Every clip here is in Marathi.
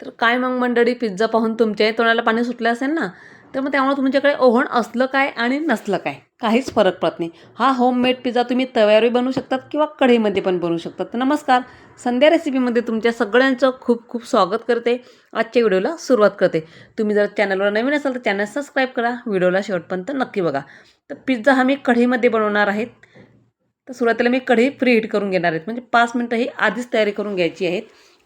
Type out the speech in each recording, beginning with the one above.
तर काय मग मंडळी पिझ्झा पाहून तुमच्याही तोंडाला पाणी सुटलं असेल ना तर मग त्यामुळे तुमच्याकडे ओव्हन असलं काय आणि नसलं काय? काहीच फरक पडत नाही. हा होममेड पिझ्झा तुम्ही तव्यावरही बनवू शकतात किंवा कढईमध्ये पण बनवू शकतात. तर नमस्कार. संध्या रेसिपीमध्ये तुमच्या सगळ्यांचं खूप खूप स्वागत करते. आजच्या व्हिडिओला सुरुवात करते. तुम्ही जर चॅनलवर नवीन असाल तर चॅनल सबस्क्राईब करा. व्हिडिओला शेवटपर्यंत नक्की बघा. तर पिझ्झा हा मी कढईमध्ये बनवणार आहे. तर सुरुवातीला मी कढई प्री हीट करून घेणार आहेत म्हणजे पाच मिनटं ही आधीच तयारी करून घ्यायची आहेत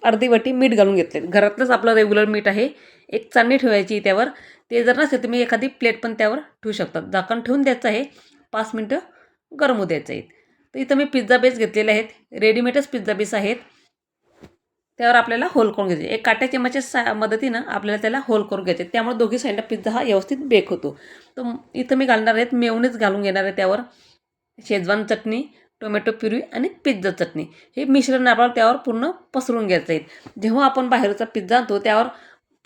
अर्धी वाटी मीठ घालून घेतले घरातलंच आपलं रेग्युलर मीठ आहे. एक चाळणी ठेवायची त्यावर. ते जर नसेल तुम्ही एखादी प्लेट पण त्यावर ठेवू शकतात झाकण ठेवून द्यायचं आहे. पाच मिनटं गरम होऊ द्यायचं आहे. तर इथं मी पिझ्झा बेस घेतलेले आहेत. रेडीमेडच पिझ्झा बेस आहेत. त्यावर आपल्याला होल करून घ्यायचे एक काट्या चमच्या सा मदतीनं आपल्याला त्याला होल करून घ्यायचे त्यामुळे दोघी साईडला पिझ्झा हा व्यवस्थित बेक होतो. तर इथं मी घालणार आहेत. मेवणीच घालून घेणार आहे त्यावर. शेजवान चटणी टोमॅटो प्युरी आणि पिझ्झा चटणी. हे मिश्रण आपण त्यावर पूर्ण पसरून घ्यायचं आहे जेव्हा आपण बाहेरचा पिझ्झा आणतो त्यावर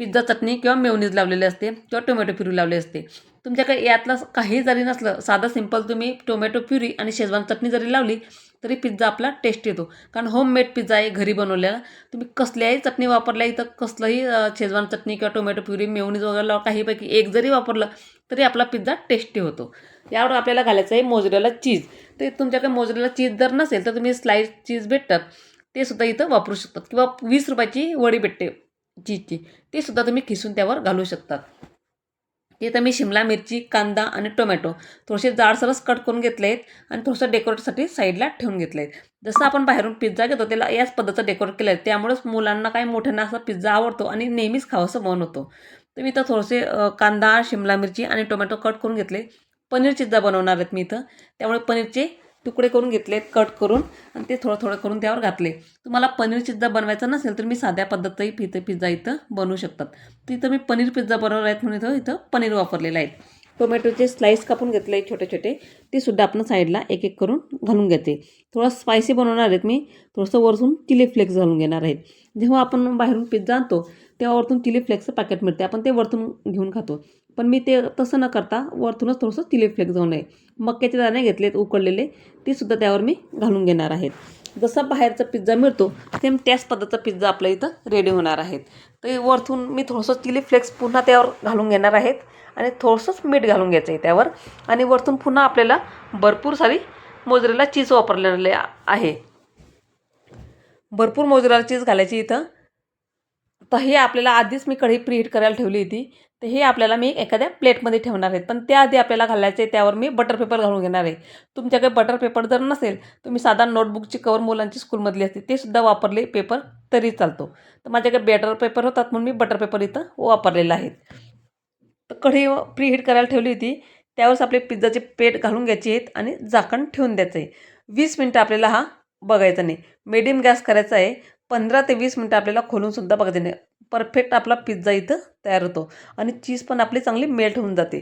पिझ्झा चटणी किंवा मेवनीज लावलेली असते किंवा टोमॅटो प्युरी लावली असते. तुमच्याकडे यातलं काही जरी नसलं साधं सिंपल तुम्ही टोमॅटो प्युरी आणि शेजवान चटणी जरी लावली तरी पिझ्झा आपला टेस्ट येतो. कारण होममेड पिझ्झा आहे घरी बनवलेला. तुम्ही कसल्याही चटणी वापरल्या इथं कसलंही शेजवान चटणी किंवा टोमॅटो प्युरी मेवनीज वगैरे लावा काहीपैकी एक जरी वापरलं तरी आपला पिझ्झा टेस्टी होतो. यावर आपल्याला घालायचं आहे मोजरेला चीज. ते तुमच्याकडे मोजरेला चीज जर नसेल तर तुम्ही स्लाईस चीज भेटतात. ते सुद्धा इथं वापरू शकतात. किंवा वीस रुपयाची वडी भेटते. चीजची ते सुद्धा तुम्ही खिसून त्यावर घालू शकतात. इथं मी शिमला मिरची कांदा आणि टोमॅटो थोडेसे जाडसरच कट करून घेतले आहेत आणि थोडंसं डेकोरेटसाठी साईडला ठेवून घेतले आहेत जसं आपण बाहेरून पिझ्झा घेतो त्याला याच पद्धतीचं डेकोरेट केलं आहे त्यामुळेच मुलांना काही मोठ्यांना असा पिझ्झा आवडतो आणि नेहमीच खावंसं मन होतो. तर मी इथं थोडेसे कांदा शिमला मिरची आणि टोमॅटो कट करून घेतले. पनीर चिझ्झा बनवणार आहेत मी इथं. त्यामुळे पनीरचे तुकडे करून घेतले कट करून आणि ते थोडं थोडं करून त्यावर घातले. तुम्हाला पनीर पिझ्झा बनवायचा नसेल तर मी साध्या पद्धतही पिझ्झा पिझ्झा इथं बनवू शकतात. तर इथं मी पनीर पिझ्झा बनवला आहेत म्हणून इथं इथं पनीर वापरलेलं आहे. टोमॅटोचे स्लाईस कापून घेतले छोटे छोटे ते सुद्धा आपण साईडला एक एक करून घालून घेते. थोडं स्पायसी बनवणार आहेत मी थोडंसं वरतून चिली फ्लेक्स घालून घेणार आहेत. जेव्हा आपण बाहेरून पिझ्झा आणतो तेव्हा वरतून चिली फ्लेक्सचं पॅकेट मिळते. आपण ते वरतून घेऊन खातो. पण मी ते तसं न करता वरतूनच थोडंसं चिली फ्लेक्स जाऊन आहे. मक्याचे दाणे घेतलेत उकडलेले ते सुद्धा त्यावर मी घालून घेणार आहेत. जसा बाहेरचा पिझ्झा मिळतो सेम त्याच पदाचा पिझ्झा आपल्या इथं रेडी होणार आहेत. तर वरतून मी थोडंसं चिली फ्लेक्स पुन्हा त्यावर घालून घेणार आहेत आणि थोडंसंच मीठ घालून घ्यायचं आहे त्यावर. आणि वरतून पुन्हा आपल्याला भरपूर सारी मोजरेला चीज वापरलेले आहे. भरपूर मोजरेला चीज घालायची इथं. तर हे आपल्याला आधीच मी कढई प्रीहीट करायला ठेवली होती. तर हे आपल्याला मी एखाद्या प्लेटमध्ये ठेवणार आहेत पण त्याआधी आपल्याला घालायचे त्यावर मी बटर पेपर घालून घेणार आहे. तुमच्याकडे बटर पेपर जर नसेल तुम्ही साधा नोटबुकची कवर मुलांची स्कूलमधली असते ते सुद्धा वापरले पेपर तरी चालतो. तर माझ्याकडे बेटर पेपर होतात म्हणून मी बटर पेपर इथं वापरलेला आहे. तर कढी प्रीहीट करायला ठेवली होती त्यावरच आपले पिझ्झाचे पेट घालून घ्यायचे आहेत आणि झाकण ठेवून द्यायचं आहे. वीस मिनटं आपल्याला हा बघायचा नाही. मिडियम गॅस करायचा आहे. पंधरा ते वीस मिनटं आपल्याला खोलूनसुद्धा बघायचं नाही. परफेक्ट आपला पिझ्झा इथं तयार होतो. आणि चीज पण आपली चांगली मेल्ट होऊन जाते.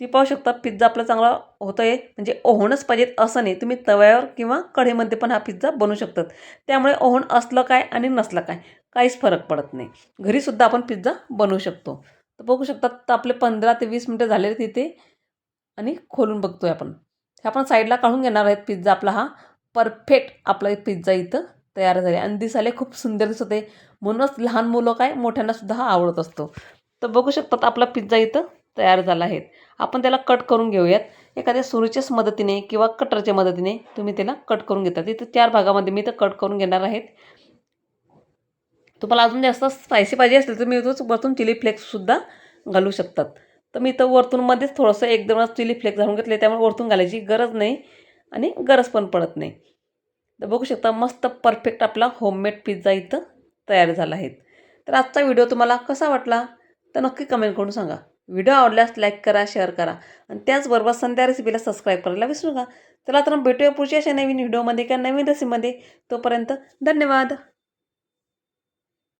ती पाहू शकता पिझ्झा आपला चांगला होतो आहे म्हणजे ओव्हनच पाहिजेत असं नाही. तुम्ही तव्यावर किंवा कढईमध्ये पण हा पिझ्झा बनवू शकतात. त्यामुळे ओव्हन असलं काय आणि नसलं काय काहीच फरक पडत नाही. घरीसुद्धा आपण पिझ्झा बनवू शकतो. तर बघू शकतात तर आपले पंधरा ते वीस मिनटं झालेले तिथे आणि खोलून बघतो आहे आपण. हे आपण साईडला काढून घेणार आहेत पिझ्झा आपला हा. परफेक्ट आपला पिझ्झा इथं तयार झाले. आणि दिसायला खूप सुंदर दिसत आहे म्हणूनच लहान मुलं काय मोठ्यांनासुद्धा हा आवडत असतो. तर बघू शकतात आपला पिझ्झा इथं तयार झाला आहे. आपण त्याला कट करून घेऊयात. एखाद्या सुरीच्याच मदतीने किंवा कटरच्या मदतीने तुम्ही त्याला कट करून घेतात इथं चार भागामध्ये मी तर कट करून घेणार आहेत. तुम्हाला अजून जास्त स्पायसी पाहिजे असेल तर मी इथंच वरतून चिली फ्लेक्ससुद्धा घालू शकतात. तर मी इथं वरतूनमध्येच थोडंसं एकदमच चिली फ्लेक्स घालून घेतले. त्यामुळे वरतून घालायची गरज नाही आणि गरज पण पडत नाही. तर बघू शकता मस्त परफेक्ट आपला होममेड पिझ्झा इथं तयार झाला आहे. तर आजचा व्हिडिओ तुम्हाला कसा वाटला? तर नक्की कमेंट करून सांगा. व्हिडिओ आवडल्यास लाईक करा शेअर करा. आणि त्याचबरोबर संध्या रेसिपीला सबस्क्राईब करायला विसरू नका. चला तर भेटूया पुढच्या अशा नवीन व्हिडिओमध्ये किंवा नवीन रेसिपीमध्ये तोपर्यंत धन्यवाद.